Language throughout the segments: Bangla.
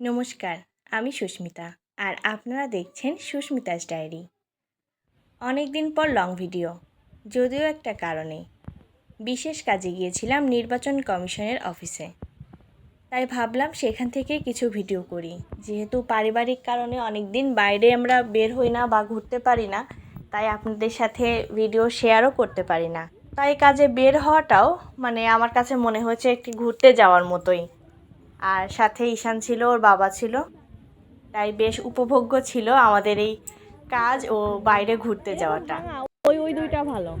নমস্কার, আমি সুস্মিতা, আর আপনারা দেখছেন সুস্মিতাস ডায়েরি। অনেক দিন পর লং ভিডিও, যদিও একটা কারণে। বিশেষ কাজে গিয়েছিলাম নির্বাচন কমিশনের অফিসে। তাই ভাবলাম সেখান থেকে কিছু ভিডিও করি। যেহেতু পারিবারিক কারণে অনেক দিন বাইরে আমরা বের হই না বা ঘুরতে পারি না, তাই আপনাদের সাথে ভিডিও শেয়ারও করতে পারি না। তাই কাজে বের হওয়াটাও মানে আমার কাছে মনে হয়েছে একটি ঘুরতে যাওয়ার মতোই। আর সাথে ঈশান ছিল ওর বাবা ছিল। তাই বেশ উপভোগ্য ছিল আমাদের এই কাজ ও বাইরে ঘুরতে যাওয়াটা। ওই ওই দুইটা ভালো।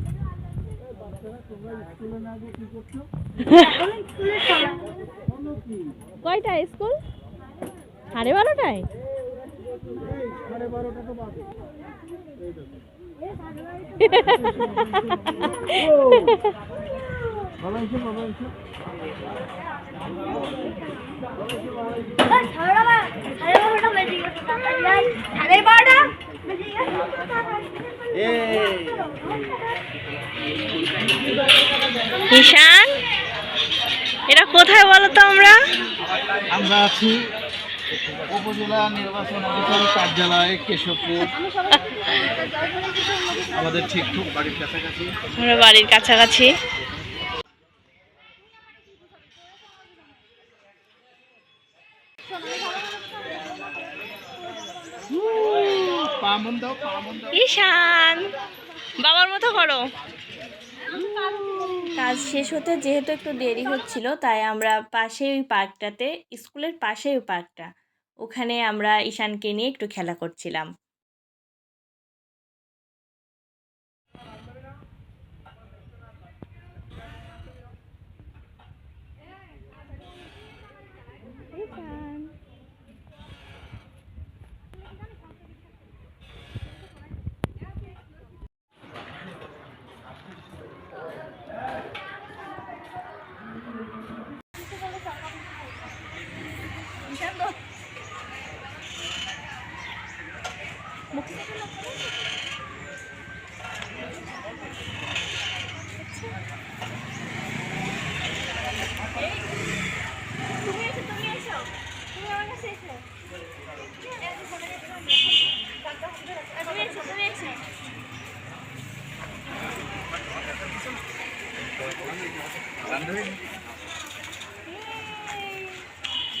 কয়টা স্কুল? সাড়ে বারোটায়? ঈশান এটা কোথায় বলো তো আমরা? আমরা আছি উপজেলা নির্বাচন অধিকারী কার্যালয় কেশবপুর। আমাদের ঠিক খুব বাড়ির কাছাকাছি। আমরা বাড়ির কাছাকাছি পামন দাও পামন দাও ঈশান, বাবার মতো করো। কাজ শেষ হতে যেহেতু একটু দেরি হচ্ছিল, তাই আমরা পাশে ওই পার্কটাতে, স্কুলের পাশে ওই পার্কটা, ওখানে আমরা ঈশানকে নিয়ে একটু খেলা করছিলাম।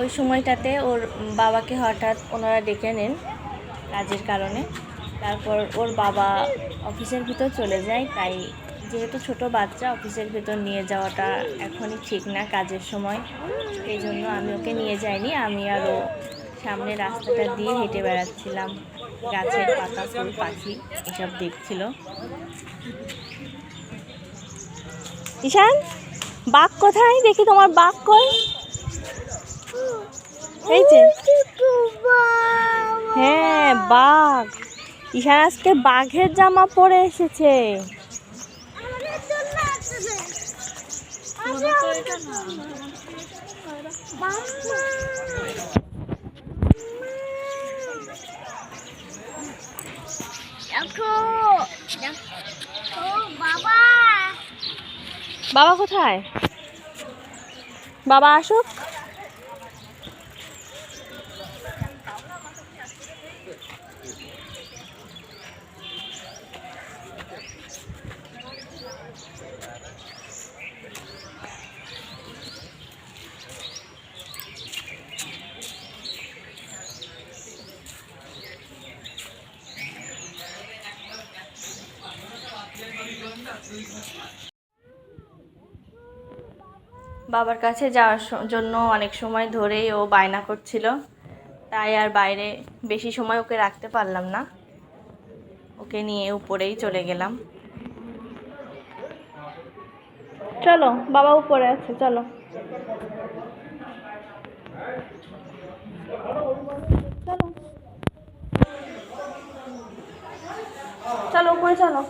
ওই সময়টাতে ওর বাবাকে হঠাৎ ওনারা ডেকে নেন কাজের কারণে। তারপর ওর বাবা অফিসের ভিতর চলে যায়, তাই যেহেতু ছোট বাচ্চা, অফিসের ভিতর নিয়ে যাওয়াটা এখনই ঠিক না কাজের সময়। এই জন্য আমি ওকে নিয়ে যাইনি, আমি আরও সামনে রাস্তাটা দিয়ে হেঁটে বেড়াচ্ছিলাম। গাছের পাতা, ফুল, পাখি এসব দেখছিল। ঈশান, বাঘ কোথায়? দেখি তোমার বাঘ কই? এই যে। হ্যাঁ বাঘ। ঈশান আজকে বাঘের জামা পরে এসেছে। বাবা কোথায়? বাবা আসুক। বাবার কাছে যাওয়ার জন্য অনেক সময় ধরেই ও বায়না করছিল। তাই আর বাইরে বেশি সময় ওকে রাখতে পারলাম না। ওকে নিয়ে উপরেই চলে গেলাম। চলো, বাবা উপরে আছে, চলো। চলো। চলো, উপরে চলো।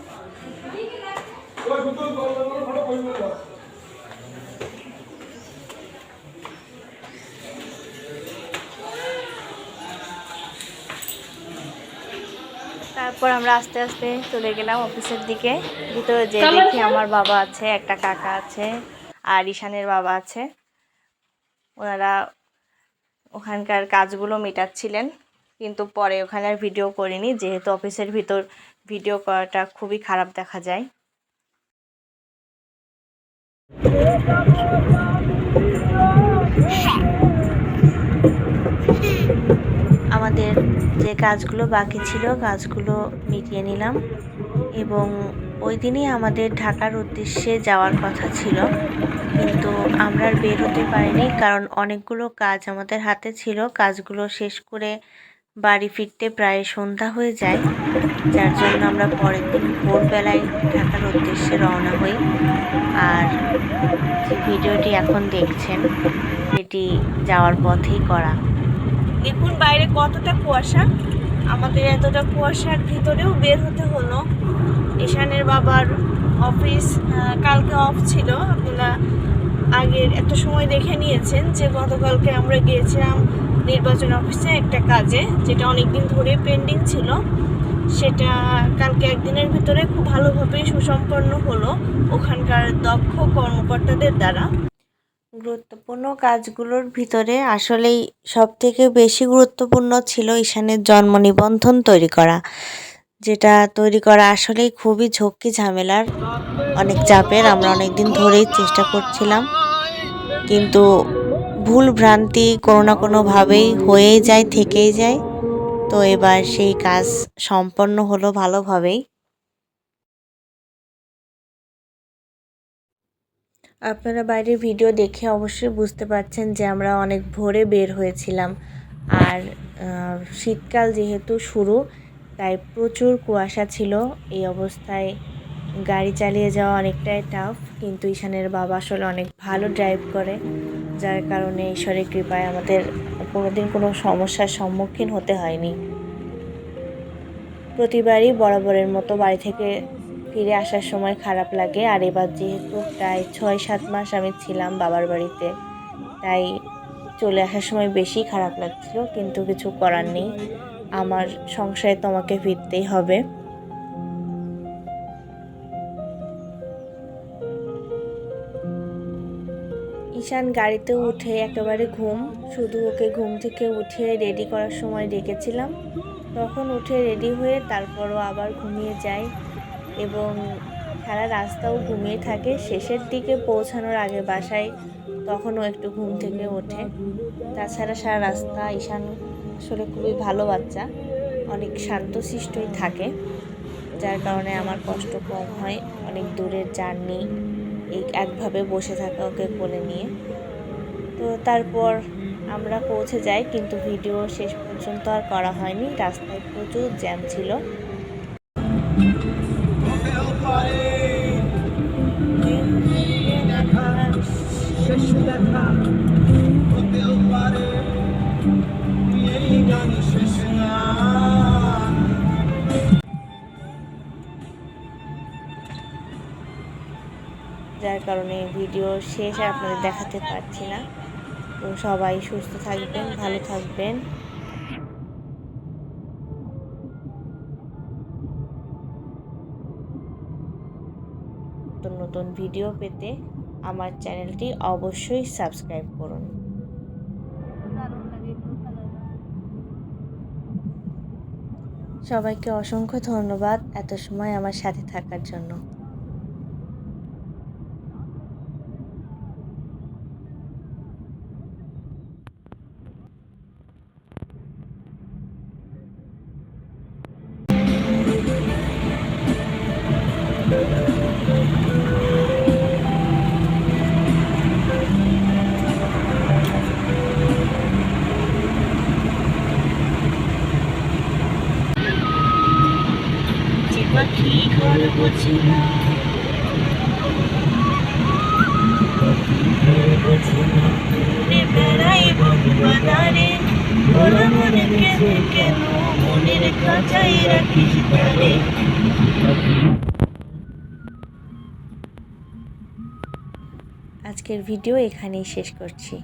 তারপর আমরা আস্তে আস্তে চলে গেলাম অফিসের দিকে। ভিতরে যে দেখি আমার বাবা আছে একটা কাকা আছে আর ঈশানের বাবা আছে। ওনারা ওখানকার কাজগুলো মেটাচ্ছিলেন কিন্তু পরে ওখানে আর ভিডিও করিনি যেহেতু অফিসের ভিতর ভিডিও করাটা খুবই খারাপ দেখা যায়। আমাদের যে কাজগুলো বাকি ছিল, কাজগুলো মিটিয়ে নিলাম। এবং ওই দিনই আমাদের ঢাকার উদ্দেশ্যে যাওয়ার কথা ছিল। কিন্তু আমরা আর বের হতে পারিনি, কারণ অনেকগুলো কাজ আমাদের হাতে ছিল। কাজগুলো শেষ করে বাড়ি ফিরতে প্রায় সন্ধ্যা হয়ে যায়, যার জন্য আমরা পরের দিন ভোরবেলায় ঢাকার উদ্দেশ্যে রওনা হই। আর যে ভিডিওটি এখন দেখছেন এটি যাওয়ার পথেই করা। দেখুন, বাইরে কতটা কুয়াশা। আমাদের এতটা কুয়াশার ভিতরেও বের হতে হলো। ঈশানের বাবার অফিস কালকে অফ ছিল। আপনারা আগের একটা সময় দেখে নিয়েছেন যে গতকালকে আমরা গিয়েছিলাম নির্বাচন অফিসে একটা কাজে, যেটা অনেক দিন ধরে পেন্ডিং ছিল। সেটা কালকে একদিনের ভিতরে খুব ভালোভাবে সুসম্পন্ন হলো ওখানকার দক্ষ কর্মকর্তাদের দ্বারা। গুরুত্বপূর্ণ কাজগুলোর ভিতরে আসলেই সব থেকে বেশি গুরুত্বপূর্ণ ছিল ঈশানের জন্ম নিবন্ধন তৈরি করা, যেটা তৈরি করা আসলেই খুবই ঝক্কি ঝামেলার অনেক চাপের। আমরা অনেক দিন ধরেই চেষ্টা করছিলাম, কিন্তু ভুল ভ্রান্তি কোনো না কোনোভাবেই হয়েই যায়, থেকেই যায়। তো এবার সেই কাজ সম্পন্ন হলো ভালোভাবেই। আপনারা বাইরের ভিডিও দেখে অবশ্যই বুঝতে পারছেন যে আমরা অনেক ভোরে বের হয়েছিলাম। আর শীতকাল যেহেতু শুরু, তাই প্রচুর কুয়াশা ছিল। এই অবস্থায় গাড়ি চালিয়ে যাওয়া অনেকটাই টাফ কিন্তু ঈশানের বাবা আসলে অনেক ভালো ড্রাইভ করে। যার কারণে ঈশ্বরের কৃপায় আমাদের কোনোদিন কোনো সমস্যার সম্মুখীন হতে হয়নি। প্রতিবারই বরাবরের মতো বাড়ি থেকে ফিরে আসার সময় খারাপ লাগে। আর এবার যেহেতু প্রায় ছয় সাত মাস আমি ছিলাম বাবার বাড়িতে, তাই চলে আসার সময় বেশি খারাপ লাগছিল। কিন্তু কিছু করার নেই। আমার সংসারে তোমাকে ফিরতেই হবে। ঈশান গাড়িতে উঠে একেবারে ঘুম, শুধু ওকে ঘুম থেকে উঠে রেডি করার সময় ডেকেছিলাম। তখন উঠে রেডি হয়ে তারপরও আবার ঘুমিয়ে যায় এবং সারা রাস্তাও ঘুমিয়ে থাকে। শেষের দিকে পৌঁছানোর আগে বাসায় তখনও একটু ঘুম থেকে ওঠে। তাছাড়া সারা রাস্তা ঈশান আসলে খুবই ভালো বাচ্চা, অনেক শান্তশিষ্টই থাকে, যার কারণে আমার কষ্ট কম হয়, অনেক দূরের জার্নি একভাবে বসে থাকা ওকে কোলে নিয়ে। তো তারপর আমরা পৌঁছে যাই, কিন্তু ভিডিও শেষ পর্যন্ত আর করা হয়নি। রাস্তায় প্রচুর জ্যাম ছিল। কারণে ভিডিও শেষ আর আপনাদের দেখাতে পারছি না। তো সবাই সুস্থ থাকবেন, ভালো থাকবেন। নতুন নতুন ভিডিও পেতে আমার চ্যানেলটি অবশ্যই সাবস্ক্রাইব করুন। সবাইকে অসংখ্য ধন্যবাদ এত সময় আমার সাথে থাকার জন্য। পাখি বুঝিনা উড়ে বেড়াই বনবাদারে ওরা মনে কেন মনের খাঁচাই রাখিস তারে আজকের ভিডিও এখানেই শেষ করছি।